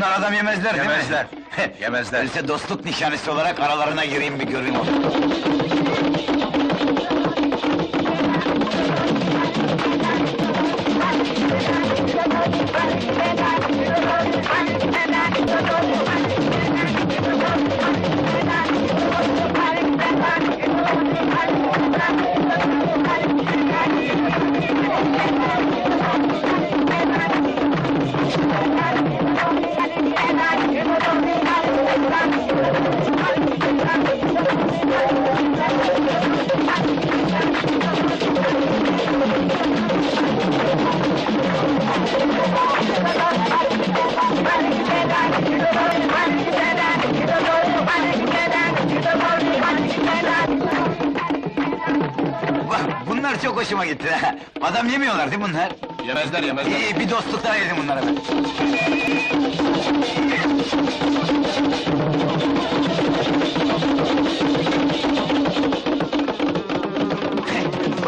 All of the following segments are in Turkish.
adam yemezler değil mi? Yemezler. Yemezler. Öyleyse dostluk nişanesi olarak aralarına gireyim bir göreyim onu. Bak bunlar çok hoşuma gitti. Adam yemiyorlar değil mi bunlar? Yemezler, yemezler. İyi bir dostluk daha yedim bunlara ben.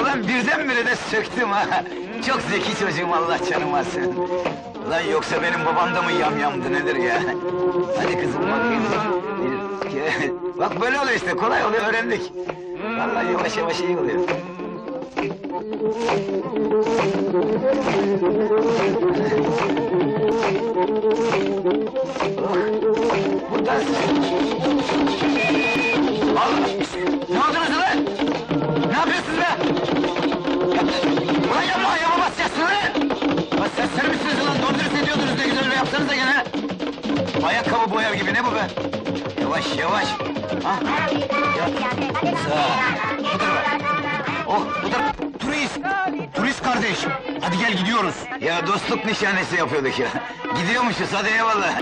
Ulan birdenbire de söktüm ha. Çok zeki çocuğum Allah canım alsın. Ulan yoksa benim babam da mı yamyamdı nedir ya? Hadi kızım bakayım. Bir, iki, Bak böyle oluyor işte kolay oluyor öğrendik. Vallahi yavaş yavaş iyi oluyor. Ne yapıyorsunuz lan? Ne yapıyorsunuz be? Ulan yapma, yapamazsınız lan! Lan sen ser misiniz lan? Doğru dürüst ediyordunuz ne güzel öyle yapsanıza gene! Ayakkabı boyar gibi ne bu be? Yavaş yavaş! Ha? Ya. Sağ. Bu tarafa. Oh, bu tarafa. Turist! Kardeş! Hadi gel gidiyoruz. Ya dostluk nişanesi yapıyorduk ya. Gidiyormuşuz hadi eyvallah.